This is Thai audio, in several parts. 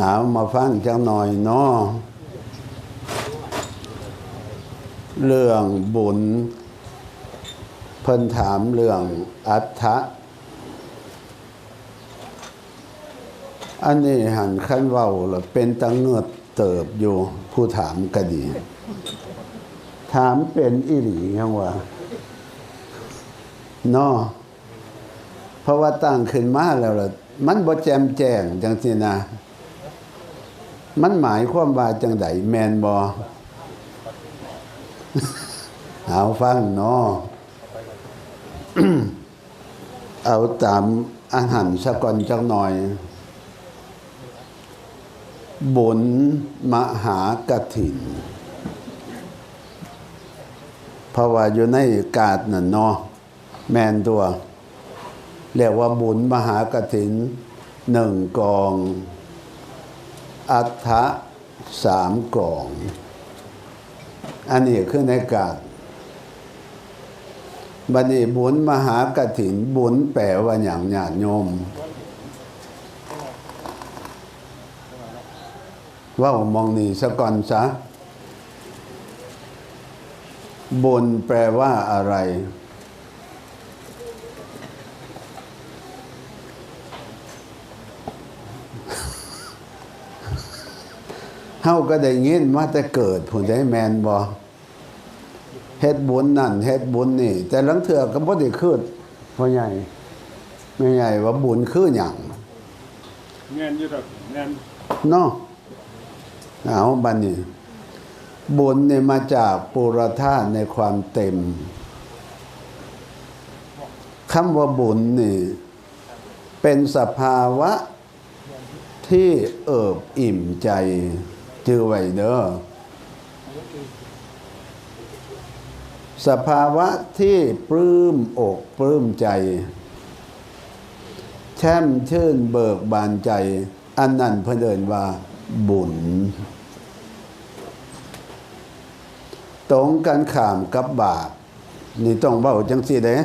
เอามาฟังจังหน่อยเนาะเรื่องบุญ เพิ่นถามเรื่องอัฏฐะอันนี้หันขั้นเว้าแล้วเป็นตังเงือดเติบอยู่ผู้ถามก็ดี ถามเป็นอิหลียังวะเนาะเพราะว่าตั้งขึ้นมาแล้วล่ะ มันบ่แจมแจ้งจังสินะ มันหมายความว่าจังไดแมนบอเอาฟังเนาะเอาตามอาหารสะก่อนจักหน่อย บุญมหากถินเพราะว่าอยู่ในกาดน่ะเนาะแมนตัวเรียกว่าบุญมหากถินหนึ่งกอง อัฐะสามกล่อง อันนี้คือในกาดบันี้บุญมหากถินบุญแปลว่าอย่างญาติโยมว่ามองนี่สะก่อนซะบุญแปลว่าอะไร เฮาก็ได้ยินมาแต่เกิดผู้ใดแมนบ่เฮ็ดบุญนั่นเฮ็ดบุญนี่ แต่หลังเถื่อก็บ่ได้คืดพ่อใหญ่แม่ใหญ่ว่าบุญคือหยังเงินอยู่ดอกเงินเนาะเอาบัดนี้บุญเนี่ยมาจากปุรธาตุในความเต็มคำว่าบุญนี่ เป็นสภาวะที่เอิบอิ่มใจ จือไว้เด้อสภาวะที่ปลื้มอกปลื้มใจ แช่มชื่นเบิกบานใจ อันนั้นเพื่นเดินว่า บุญ ตรงกันขามกับบาปนี่ต้องเว้าจังสี่เด้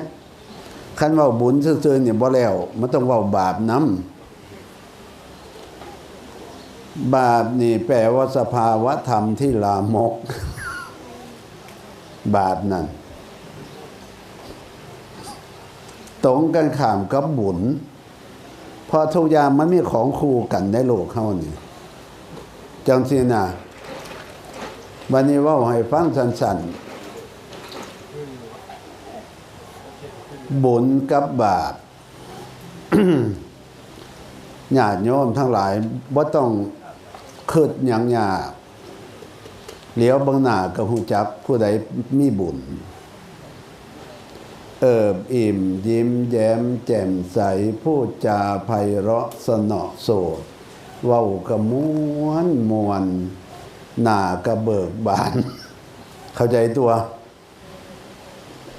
คันเว้าบุญซื่อๆเนี่ยบ่แล้วมันต้องเว้าบาปนํ บาปนี่แปลว่าสภาวะธรรมที่ลามก บาปนั่นตรงกันขามกับบุญเพราะทุกอย่างมันมีของคู่กันในโลกเขานี่จังสินะวันนี้ว่าให้ฟังสันๆบุญกับบาปญาติโยมทั้งหลายบ่ต้อง คิดหยังยากเหลียวบางหน้าก็ฮู้จักผู้ใดมีบุญ เอิบอิ่มยิ้มแย้มแจ่มใสพูดจาไพเราะสนอโสดเว้ากระมวนมวนหน้ากระเบิกบาน เข้าใจตัว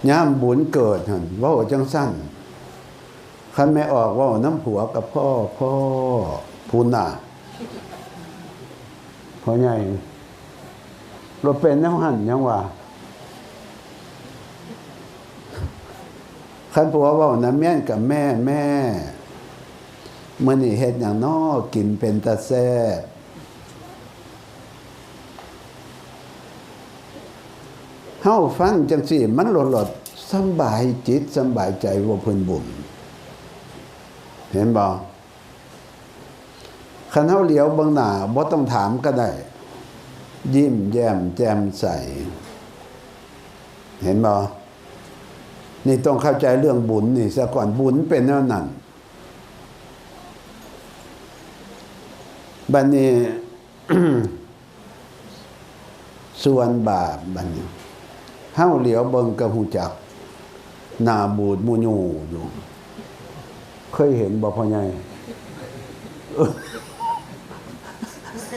ย่ามบุญเกิดหันว้าจังสั้นคันไม่ออกว่าน้ำผัวกับพ่อพ่อพูนน่ะ พ่อใหญ่เราเป็นน้ำหันยังว่าคันผัวว่านะแม่นกับแม่แม่เมื่อนี่เฮ็ดอย่างนอกินเป็นตาแซ่บเฮาฟังจังสีมันหลดหลดสบายจิตสบายใจว่าเพิ่นบุญเห็นบ่ คันเฮาเหลียวเบิ่งหน้าบ่ต้องถามก็ได้ ยิ้มแย้มแจ่มใส เห็นบ่นี่ต้องเข้าใจเรื่องบุญนี่ซะก่อนบุญเป็นแนวนั้นบัดนี้ส่วนบาปบัดนี้เฮาเหลียวเบิ่งกับหูจักหน้าบูดมูญูอยู่ เคยเห็นบ่พ่อใหญ่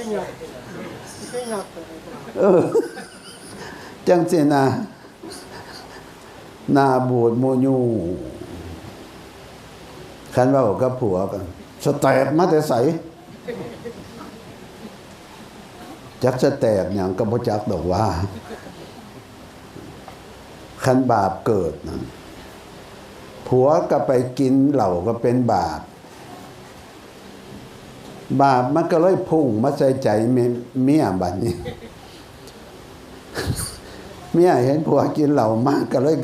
ขึ้นหยักขึ้นหยักเออ จังสินะหนาบูดมูญูคันว่ากับผัวกันสแตกมาแต่ใสจักสแตกอย่างกับพจักดอกว่า คันบาปเกิดนะผัวก็ไปกินเหล่าก็เป็นบาป บาปมันก็เลยพุ่งมาใส่ใจเมียเมียบัดนี้ เมียเห็นผัวกินเหล้ามากก็เลย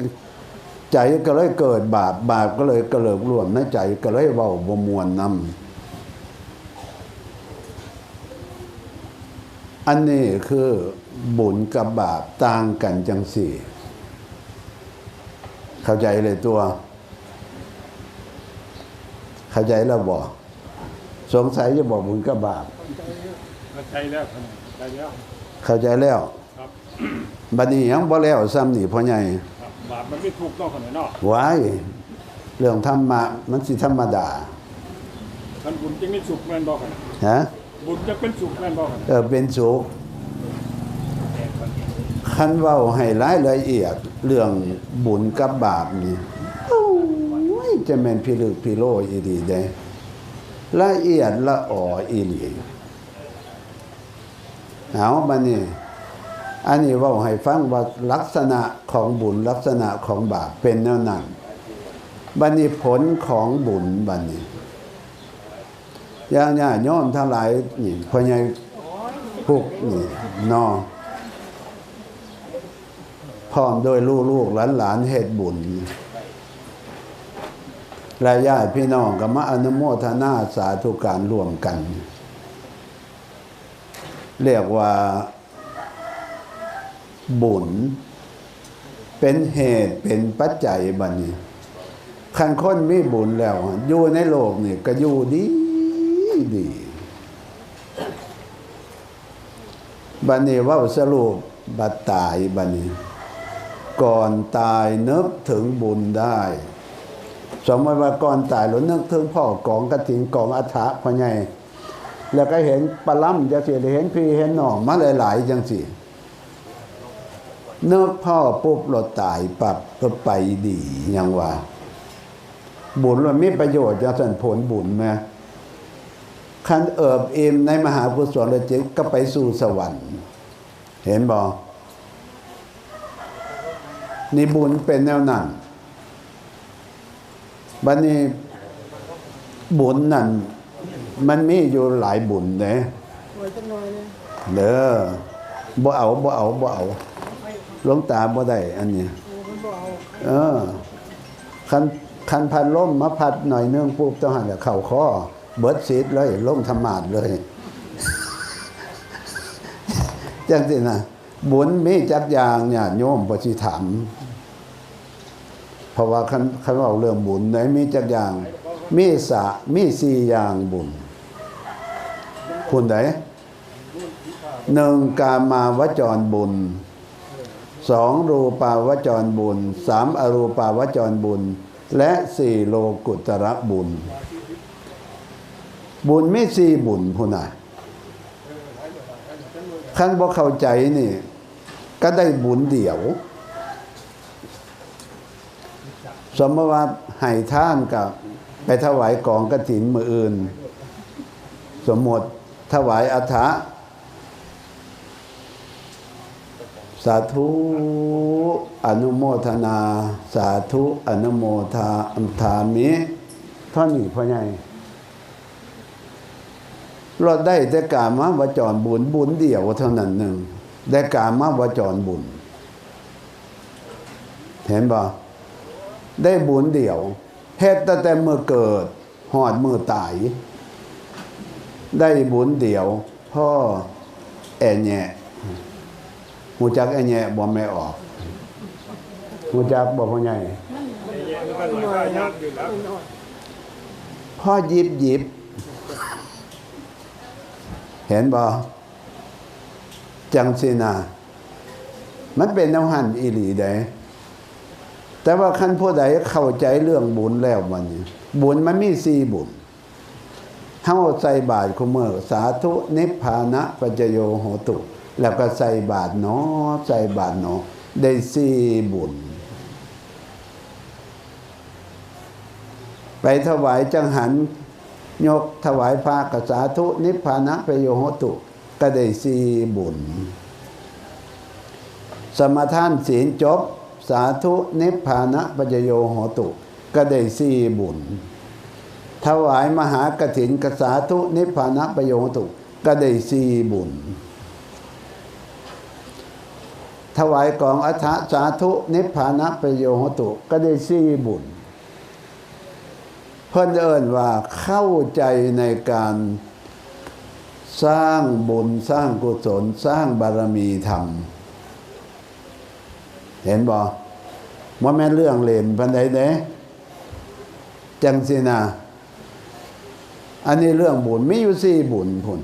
ใจก็เลยเกิดบาปบาปก็เลยกระเลิกรวมในใจก็เลยเว้าบ่มวนนำอันนี้คือบุญกับบาปต่างกันจังสี่ เข้าใจเลยตัว เข้าใจแล้วบอก สงสัยจะบอกบุญกับบาปเข้าใจแล้วเข้าใจแล้วเข้าใจแล้วครับบัดนี้ยังบ่แล้วซ้ำนี่พ่อใหญ่ครับบาปมันไม่ถูกต้องขนาดเนาะไว้เรื่องธรรมะมันสิธรรมดาท่านบุญจึงไม่สุขแม่นบอกกันฮะบุญจะเป็นสุขแม่นบอกกันเออเป็นสุขคันเว้าให้รายละเอียดเรื่องบุญกับบาปนี่โอ้ยจะแม่นพิลึกพิโลอีดีเด้ ละเอียดละอ่ออีหลีเอาบัดนี้อันนี้เว่าให้ฟังว่าลักษณะของบุญลักษณะของบาปเป็นแนวนั้นบันี้ผลของบุญบันี้อย่างญาติโยมทั้งหลายนี่พอใหญ่พวกนี่นอพร้อมโดวยลูกๆหลานๆเฮ็ดบุญ และญาติพี่น้องก็มาอนุโมทนาสาธุการร่วมกัน เรียกว่าบุญ เป็นเหตุเป็นปัจจัยบัดนี้คันคนมีบุญแล้วอยู่ในโลกนี่ก็อยู่ดีดีบัดนี้ว่าสรุปบัดตายบัดนี้ ก่อนตายนึกถึงบุญได้ สมมติว่าก่อนตายเรานึกถึงพ่อกองกระถินกองอัฐะพ่อใหญ่แล้วก็เห็นปลาล้ำจะเสียเห็นพี่เห็นหน้อมาหลายๆจังสิเนื้อพ่อปุ๊บเราตายปรับก็ไปดียังว่า บุญมันมีประโยชน์จะสันผลบุญไหมคันเอิบเอมในมหากุศลจิตก็ไปสู่สวรรค์ เห็นบอกนี่บุญเป็นแนวนั้น บัดนี้บุญนั่นมันมีอยู่หลายบุญเด้ไว้จังหน่อยเลยเด้อบ่เอาบ่เอาบ่เอาหลวงตาบ่ได้อันนี้โอ้มันบ่เอาเออคันคันพันล่มมาพัดหน่อยเนื่องปุ๊บต้องหันกับเข่าข้อเบิดซีดเลยล่มธรรมาดเลยจังสินะบุญมีจักอย่างญาติโยมปฏิถาม เพราะว่าคันคันเราเรื่องบุญไหนมีจักอย่าง มีสะมีสี่อย่างบุญคุณไหนหนึ่งกามาวจรบุญสองรูปาวจรบุญสามอรูปาวจรบุญ และสี่โลกุตระบุญ บุญไม่สี่บุญพูน่ะขั้นบ่เข้าใจนี่ ก็ได้บุญเดี่ยว สมมติว่าให้ท่านกับ ไปถวายกองกระถินมืออื่น สมมติถวายอัฐะสาธุอนุโมทนา สาธุอนุโมทาอัมทามิท่อนนี้พ่อใหญ่เราได้แต่กามาวจรบุญบุญเดียวเท่านั้นหนึ่งได้กามาวจรบุญ เห็นบ่ ได้บุญเดียวเฮ็ดตั้งแต่เมื่อเกิดหอดมือตาย ได้บุญเดียว พ่อแอนแย่หูจักไอ้แง่บ่ไม่ออกหูจักบ่พ่อใหญ่มันพ่อหยิบหยิบ เห็นบ่จังสินะมันเป็นแนวหันอีหลีได้ แต่ว่าคันผู้ใดเข้าใจเรื่องบุญแล้วมันนี่บุญมันมีสี่บุญเฮาใส่บาตรคุเมื่อสาธุนิพพานะปัจโยโหตุ แล้วก็ใส่บาตรเนาะใส่บาตรเนาะได้สี่บุญ ไปถวายจังหัน ยกถวายพระกสาธุนิพพานะปโยโหตุก็ได้สี่บุญ สมทานศีลจบ สาธุนิพพานะปัจโยโหตุ ก็ได้สี่บุญ ถวายมหากถินกสาธุนิพพานะประโยชน์ตุ ก็ได้สีบุญ ถวายกองอัฐสาธุนิพพานะประโยชน์ตุ ก็ได้สีบุญ เพิ่นเอิ้นว่าเข้าใจในการสร้างบุญสร้างกุศลสร้างบารมีธรรม เห็นบ่ว่าแม่เรื่องเล่นพันใดเด้จังสินะอันนี้เรื่องบุญมีอยู่สี่บุญพุ่น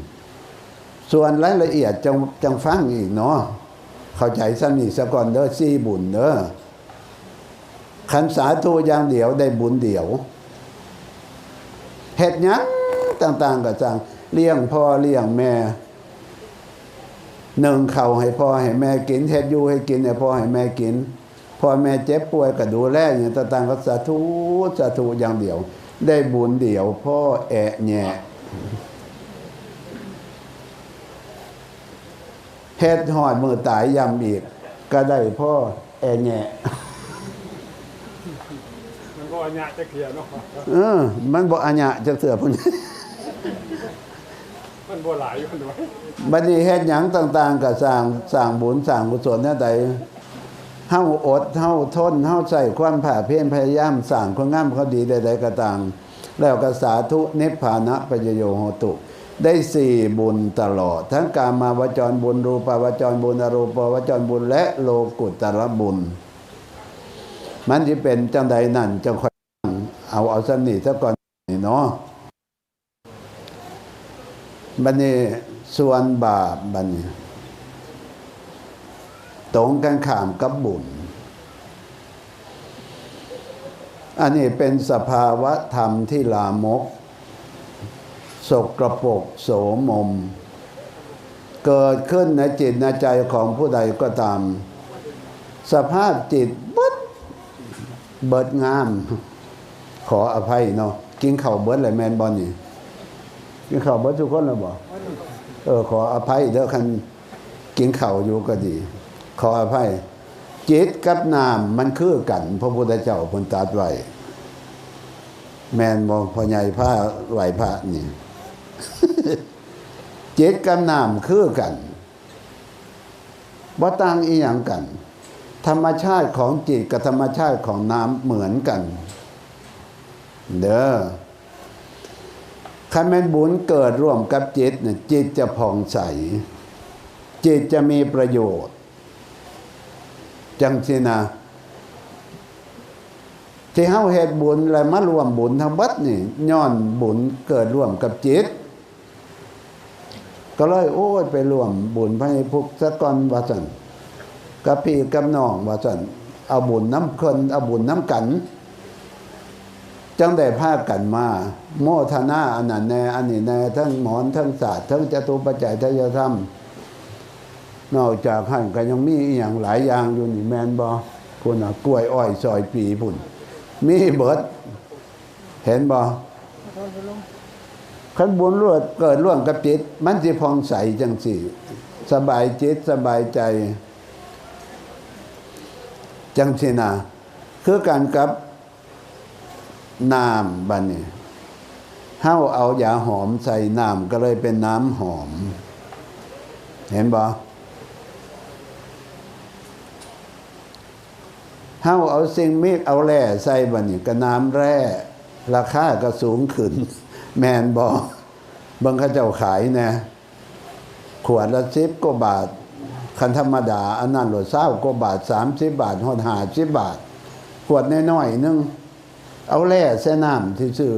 ส่วนรายละเอียดจังจังฟังอีกเนาะเข้าใจสนิทสะก่อนเด้อสี่บุญเด้อขันสาธุอย่างเดียวได้บุญเดียวเฮ็ดยังต่าง ๆก็จังเลี้ยงพ่อเลี้ยงแม่ หนึ่งเขาวให้พ่อให้แม่กินเฮ็ดอยู่ให้กินให้พ่อให้แม่กินพ่อแม่เจ็บป่วยก็ดูแลอย่างต่างๆก็สาธุสาธุอย่างเดียว ได้บุญเดียว พ่อแอะแหน่เฮ็ดหอดมือตายยำอีก ก็ได้พ่อแอะแหน่มันก็อัญญาจะเขียนเนาะเออมันบ่อัญญะจักเสือพุ่น มันบ่หลายอยู่ด้วยบัดนี้เฮ็ดหยังต่างๆก็สร้างสร้างบุญสร้างกุศลแนวใดเฮาอดเฮาทนเฮาใส่ความภาเพียรพยายามสร้างความงามความดีใดๆก็ตามแล้วก็สาธุนิพพานะปัจจโยโหตุได้สี่บุญตลอด ทั้งกามาวจรบุญ รูปาวจรบุญอรูปาวจรบุญ และโลกุตตรบุญ มันสิเป็นจังใดนั่นจังค่อยเอาเอาสนิทซะก่อนนี่เนาะ บันนี้ส่วนบาปบันนี้ตรงกันข้ามกับบุญ อันนี้เป็นสภาวะธรรมที่ลามก สกระปกโสมม เกิดขึ้นในจิตในใจของผู้ใดก็ตาม สภาพจิตบดเบิดงาม ขออภัยเนาะกินข้าเบิดเลยแมนบอลนี่ กินข้าวเบิดทุกคนแล้วบ่เออขออภัยเด้อคันกินข้าวอยู่ก็ดี ขออภัยจิตกับนามมันคือกันพระพุทธเจ้าเพิ่นตรัสไว้แมนบ่พ่อใหญ่ผ้าไหวพระนี่จิตกับนามคือกันบ่ต่างอีหยังกัน ธรรมชาติของจิตกับธรรมชาติของน้ำเหมือนกัน เด้อ คันแม่นบุญเกิดร่วมกับจิตเนี่ยจิตจะผ่องใส จิตจะมีประโยชน์ จังสินะที่เฮาเฮ็ดบุญแล้วมารวมบุญทั้งบัดนี่ย้อนบุญเกิดร่วมกับจิต ก็เลยโอ้ยไปรวมบุญพระพุกสะกอนวาซั่นกับพี่กับน้องวาซั่นเอาบุญน้ำคนเอาบุญน้ำกัน จังได้ภาคกันมา โมทนาอันนั้นแน่อันนี้แน่ทั้งหมอนทั้งศาสตร์ทั้งจตุปัจจัยทยธรรม นอกจากหันก็ยังมีอย่างหลายอย่างอยู่นี่แมนบอพุ่นอะกล้วยอ้อยซอยปีพุ่น มีเบิด เห็นบอขันบุญรวดเกิดร่วมกับจิต มันสิพองใสจังสิสบายจิตสบายใจ จังสินะคือการกับ น้ำบันนี่เฮาเอายาหอมใส่น้ำก็เลยเป็นน้ำหอม เห็นบ่เฮาเอาสิ่งมีเอาแร่ใส่บันนี่ก็น้ำแร่ ราคาก็สูงขึ้น แมนบ่บางเขาเจ้าขายนะขวดละสิบกว่าบาท คันธรรมดา อันนั้นหลดเศร้ากว่าบาทสามสิบบาทหอดหาสิบบาท ขวดน้อยๆนึง เอาแร่เส้น้ำที่ซื่อ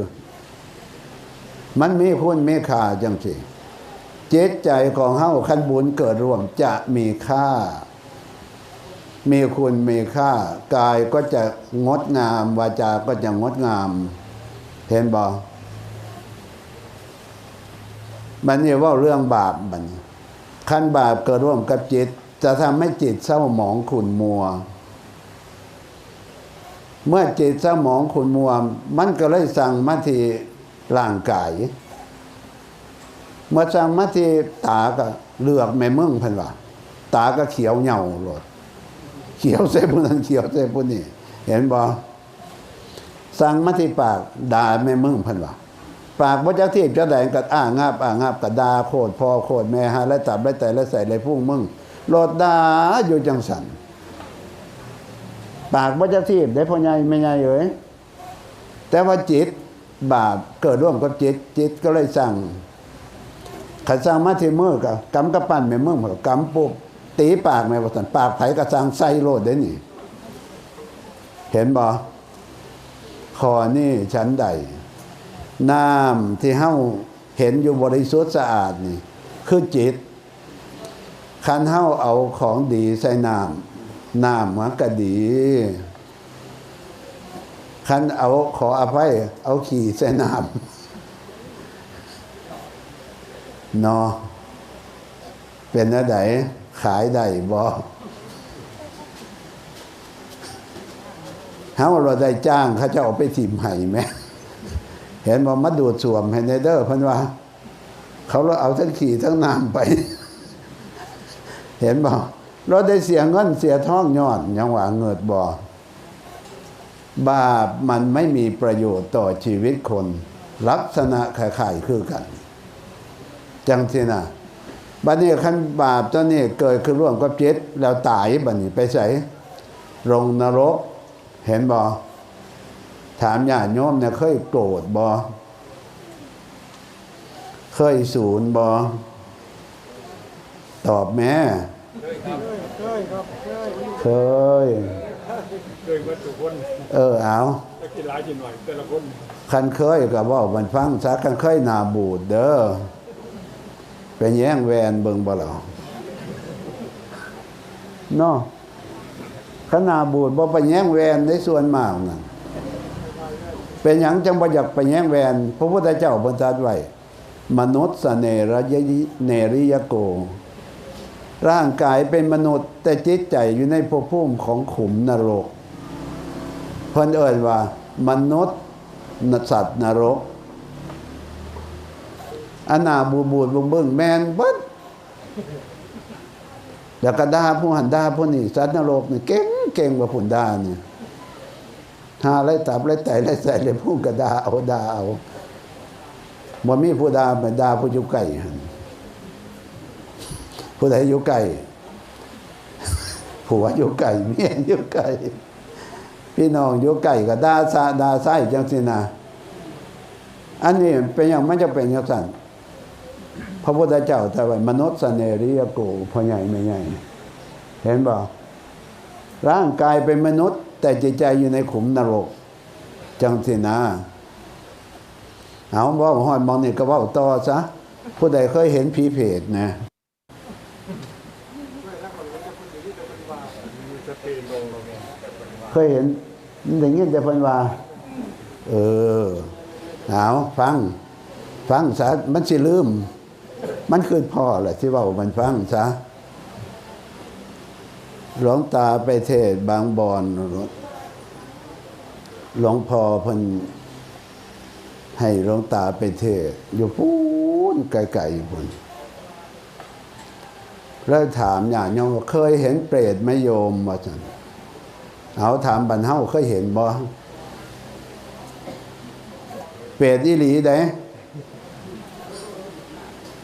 มันมีคุณมีค่าจังสิเจตใจของเฮาคันบุญเกิดรวมจะมีค่า มีคุณมีค่ากายก็จะงดงามวาจาก็จะงดงาม เห็นบ่มันนี่ว่าเรื่องบาปมันขั้นบาปเกิดร่วมกับจิต จะทำให้จิตเศร้าหมองขุ่นมัว เมื่อจิตสมองขุนมัว มันก็เลยสั่งมาที่ร่างกาย เมื่อสั่งมาที่ตาก็เลือกแม่มึงเพันว่าตาก็เขียวเหย่าโลดเขียวเส้ผู้นั้นเขียวเส้ผู้นี้เห็นบ่สั่งมาที่ปากด่าแม่มึงเพันว่าปากว่าจักที่จะแดงกัดอ้างาบอ้างาบกัดดาโคตรพ่อโคตรแม่หาและตับและแต่และใส่เลยพุ่งมึงโลดดาอยู่จังสัน ปากว่าจักที่ได้พ่อใหญ่ไม่ใหญ่เอ้ยแต่ว่าจิตบาปเกิดร่วมกับจิต จิตก็เลยสั่งขันสั่งมาที่มือกับกำกับปั้นแม่มือกับกำปุบตีปากแม่ว่าสันปากไผกระสั่งใส่โลดได้นี่ เห็นบ่คอนี่ชั้นใดน้ำที่เฮาเห็นอยู่บริสุทธิ์สะอาดนี่ คือจิตคันเฮาเอาของดีใส่น้ำ น้ำมันก็ดีคันเอาขออภัย เอาขี่ใส่น้ำเนาะเป็นอะไรขายได้บ่เฮาเราได้จ้างเขาจะเอาไปถิ่มไห้ไหม เห็นว่มาดูดสวมให้ในเด้อเพันว่า เขาเราเอาทั้งขี่ทั้งน้ำไป เห็นบ่ เราได้เสียเงินเสียท้องยอดยังว่าเงิดบ่บาปมันไม่มีประโยชน์ต่อชีวิตคน ลักษณะคล้ายๆคือกัน จังที่น่ะบัดนี้ขั้นบาปตัวนี้เกิดขึ้นร่วมกับจิตแล้วตายบัดนี้ไปใส่ลงนรก เห็นบ่ถามญาติโยมเนี่ยเคยโกรธบอเคยศูนบอตอบแม่ เคยเคยครับเคยเคย เคยมาทุกคน เออเอาจะกินหลายกินหน่อยแต่ละคนคันเคยก็บอกมันฟังซะคันเคยหนาบูดเด้อเป็นแย่งแวนเบิงบ่เหรอเนาะขนาบูดบ่ไปแย่งแวนในส่วนมากนั่นเป็นหยังจังบ่อยากไปแย่งแวนพระพุทธเจ้าบรรทัดไว้มนุษย์เสเนรยยิเนริยโก ร่างกายเป็นมนุษย์ แต่จิตใจอยู่ในภพภูมิของขุมนรก เพิ่นเอ่ยว่ามนุษย์สัตว์นรกอนาบูบูดบุงเบิ้งแมนบิ้แล้วก็ด่าผู้หันด่าผู้นี่สัตว์นรกนี่เก่งเก่งกว่าผุนด่านี่ยหาไรตับไรไตไรใส่ไรพูดก็ด่าเอาดาเอาบ่มีผู้ดาเหมือนดาผู้อยู่ไก่หัน ผู้ใดอยู่ไก่ผัวอยู่ไก่เมียอยู่ไก่พี่น้องอยู่ไก่กับดาซาดาไส้จังสินะอันนี้เป็นอย่างมันจะเป็นอย่างสั่นพระพุทธเจ้าแต่ว่ามนุษย์เสนริยโกพ่อใหญ่ไม่ใหญ่เห็นบ่ร่างกายเป็นมนุษย์ แต่จิตใจอยู่ในขุมนรก จังสินะเอาว่าหอยมองนี่ก็ว่าต่อซะผู้ใดเคยเห็นผีเพจนะ มีสติลงลง เคยเห็นอย่างนี้แต่เพิ่นว่า เออเอาฟัง ฟังซะมันสิลืม มันคือพ่อแหละที่ว่ามันฟังซะหลวงตาไปเทศบางบอนหลวงพ่อเพิ่นให้หลวงตาไปเทศ อยู่พูนไกลๆพุ่นแล้วถามอย่างโยมว่าเคยเห็นเปรตไหมโยมว่าจัน เอาถามบันเฮาเคยเห็นบ่เปรตอีหลีเด้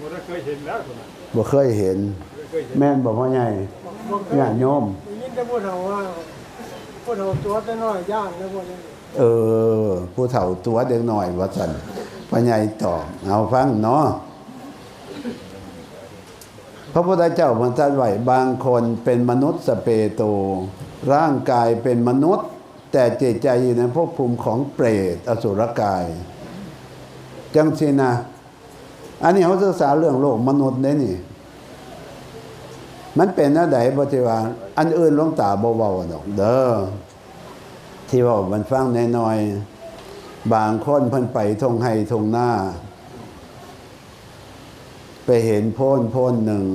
มันเคยเห็นแล้วคนนั้นบ่เคยเห็นเคยเห็น แม่นบ่พ่อใหญ่ญาติโยมได้ยินแต่พูดเฒ่าว่าพูดเฒ่าตัวแต่น้อยย่างแล้วพวกนี้เออ ผู้เฒ่าตัวเด็กหน่อยว่าซั่นพ่อใหญ่ตอบเอาฟังเนาะพระพุทธเจ้ามันตรัสไว้บางคนเป็นมนุษย์สเปโต ร่างกายเป็นมนุษย์ แต่จิตใจอยู่ในภพภูมิของเปรตอสุรกาย จังสินะอันนี้เขาศึกษาเรื่องโลกมนุษย์เนี่ยนี่ มันเป็นอะไรบทิว่าอันอื่นลงตาบ่เว้าดอก เด้อที่ว่ามันฟังแน้อย บางคนพิ่นไปทงไห้ทงหน้า ไปเห็นโพ้นโพ้นหนึ่ง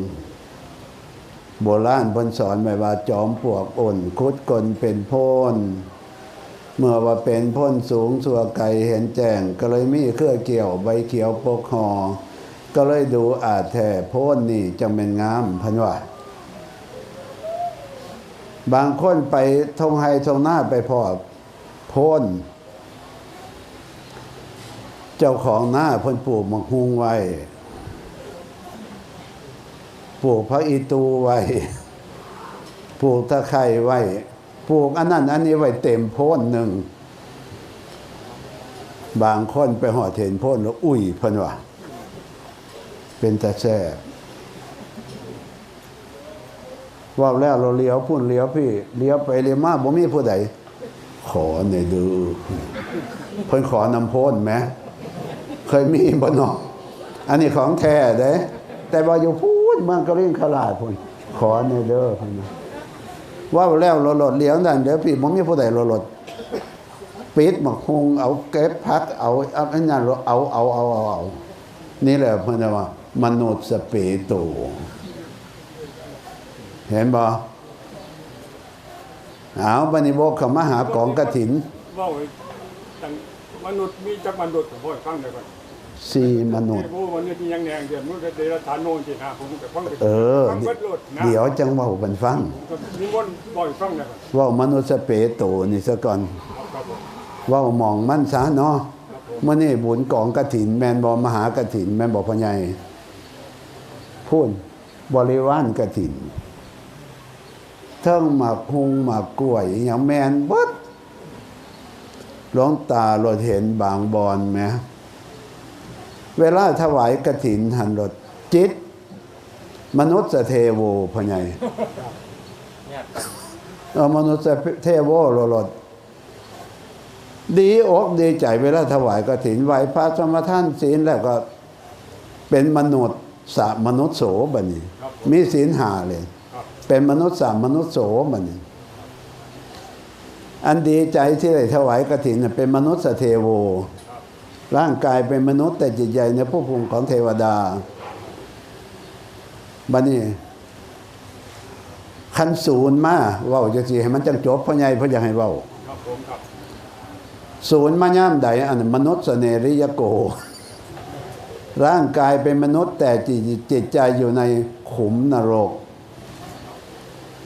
โบราณเพิ่นสอนไว้ว่าจอมปวกอ่นคุดกลเป็นพ้น เมื่อว่าเป็นพ้นสูงสัวไกลเห็นแจ้ง ก็เลยมีเครือเกี่ยวใบเขียวปกหอก็เลยดูอาจแท้พ้นนี่จังเป็นงามพันว่าบางคนไปทงไฮทงหน้าไปพอพ้น เจ้าของหน้าพิ่นปลูกมักฮุงไว้ ลูกพระอีตูไว้ปลูกตะไคร้ไว้ปลูกอันนั้นอันนี้ไว้เต็มโพ้นหนึ่ง บางคนไปหอดเห็นโพ้นแล้วอุ้ยเพิ่นว่าเป็นตาแซ่บว่าแล้วเราเลี้ยวพุ่นเลี้ยวพี่ เลี้ยวไปเลี้ยวมาบ่มีผู้ใดขอหน่ยดูเพิ่นขอนำโพ้นไหมเคยมีบ่นาะอันนี้ของแท้เด้แต่ว่าอยู่พู ดเมืองกะลิ่งขลาดพุ่นขอหน่อยเด้อพิ่นว่าแล้วราหลดเลี้ยวนั่นเดี๋ยวพี่บ่มีผู้ใดราหลดปิดมกคงเอาเก็บพักเอาเอาอันนั้นเอาเอาเอาเอาเอานี่แหละเพิ่นว่ามนุษย์สเปโตเห็นบ่เอาบันิโบกขมหากองกระถินว่ามนุษย์มีจักมนุษย์ก็บ่ให้ฟังได้ก่อน สี่มนุษย์ เออ เดี๋ยวจังว่าบันฟังก็นิมฟังว่ามนุษย์สเปโตนี่ซะก่อนว่ามองมั่นซะเนาะเมื่อนี่บุญกองกระถิน แมนบอมหากระถิน แมนบอพญายพูดบริวารกระถินเทิงหมากหุงหมากกล้วยอย่างแมนเบดหลวงตาเราเห็นบางบอนไหม เวลาถวายกระถินหันรถจิต มนุษย์เทโวพญายเออมนุษย์เทโวโลรดดีอกดีใจเวลาถวายกฐินไหวพระสมทานศีลแล้วก็เป็นมนุษย์สามนุษย์โสบัดนี้ มีศีลหาเลยครับเป็นมนุษย์สามมนุษย์โสบัดนี้ อันดีใจที่ได้ถวายกฐินน่ะเป็นมนุษย์เทโว ร่างกายเป็นมนุษย์แต่จิตใจในผู้ภูมิของเทวดาบัดนี้คันศูนย์มาเว้าจังซี่ให้มันจังจบพ่อใหญ่พ่อยากให้เว้าศูนย์มาย่ามใดอันมนุษย์เสนริยโก ร่างกายเป็นมนุษย์แต่จิตจิตใจอยู่ในขุมนรก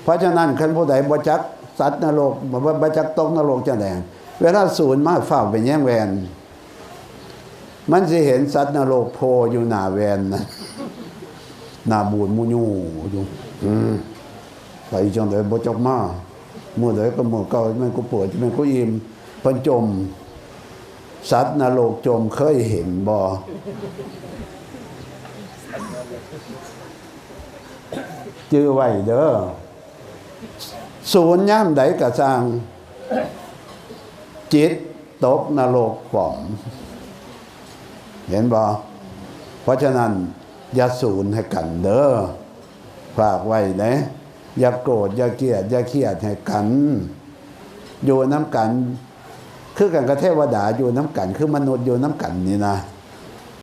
เพราะฉะนั้นคันผู้ใดบ่จักสัตว์นรกบ่บ่จักตกนรกจังได๋เวลาศูนย์มาเฝ้าไปแย่งแวน มันสิเห็นสัตว์นรกโผล่อยู่หน้าแวนนะหน้าบูดมูญูอยู่อืมไปจังไดบ่จกมาเมื่อใดก็เมื่อเก่าม่นกูปวดม่นกูอิ่มเพิ่นจม สัตว์นรกจมเคยเห็นบ่จื้อไว้เด้อศูนย์ย่ามใดกระสร้าง จิตตกนรกป่อม เห็นบ่เพราะฉะนั้นอย่าสูนให้กันเด้อฝากไว้นะอย่าโกรธอย่าเกลียดอย่าเครียดให้กัน อยู่น้ำกัน คือกันกับเทวดาอยู่น้ำกัน คือมนุษย์อยู่น้ำกันนี่นะ